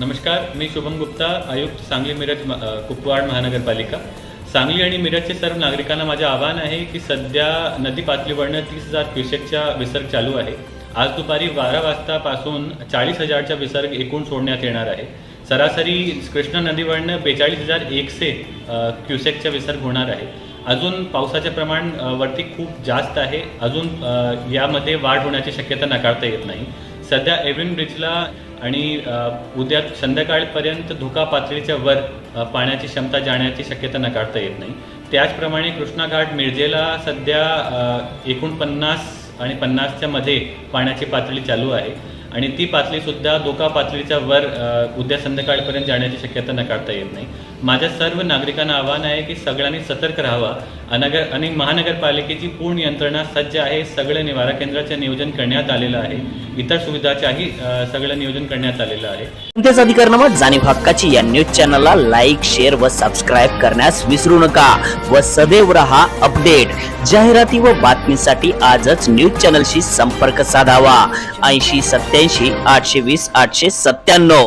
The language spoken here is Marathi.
नमस्कार मी शुभम गुप्ता आयुक्त सांगली मिरज कुपवाड महानगरपालिका. सांगली आणि मिरजचे सर्व नागरिकांना माझे आवाहन आहे की सध्या नदी पातळीवरनं तीस हजार क्युसेकचा विसर्ग चालू आहे. आज दुपारी बारा वाजतापासून चाळीस हजारचा विसर्ग एकूण सोडण्यात येणार आहे. सरासरी कृष्णा नदीवरनं बेचाळीस हजार एकशे क्युसेकचा विसर्ग होणार आहे. अजून पावसाचे प्रमाण वरती खूप जास्त आहे. अजून यामध्ये वाढ होण्याची शक्यता नाकारता येत नाही. सध्या एव्हरिन ब्रिजला आणि उद्या संध्याकाळपर्यंत धोका पातळीच्या वर पाण्याची क्षमता जाण्याची शक्यता नकारता येत नाही. त्याचप्रमाणे कृष्णा घाट मिरजेला सध्या एकूण पन्नास आणि पन्नासच्या मध्ये पाण्याची पातळी चालू आहे. आणि ती पातळी सुद्धा धोका पातळीच्या वर उद्या संध्याकाळपर्यंत जाण्याची शक्यता नकारता येत नाही. माझ्या सर्व नागरिकांना आव्हान आहे की सगळ्यांनी सतर्क राहावा. अनगर आणि महानगरपालिकेची पूर्ण यंत्रणा सज्ज आहे. सगळं निवारा केंद्राचे नियोजन करण्यात आलेलं आहे. इतर सुविधाच्याही सगळं नियोजन करण्यात आलेलं आहे. कोणत्याच अधिकारनामा जाणीव हक्काची या न्यूज चॅनलला लाईक शेअर व सबस्क्राईब करण्यास विसरू नका व सदैव रहा अपडेट. जाहिराती व बातमीसाठी आजच न्यूज चॅनलशी संपर्क साधावा. ऐंशी सत्याऐंशी आठशे वीस आठशे सत्त्याण्णव.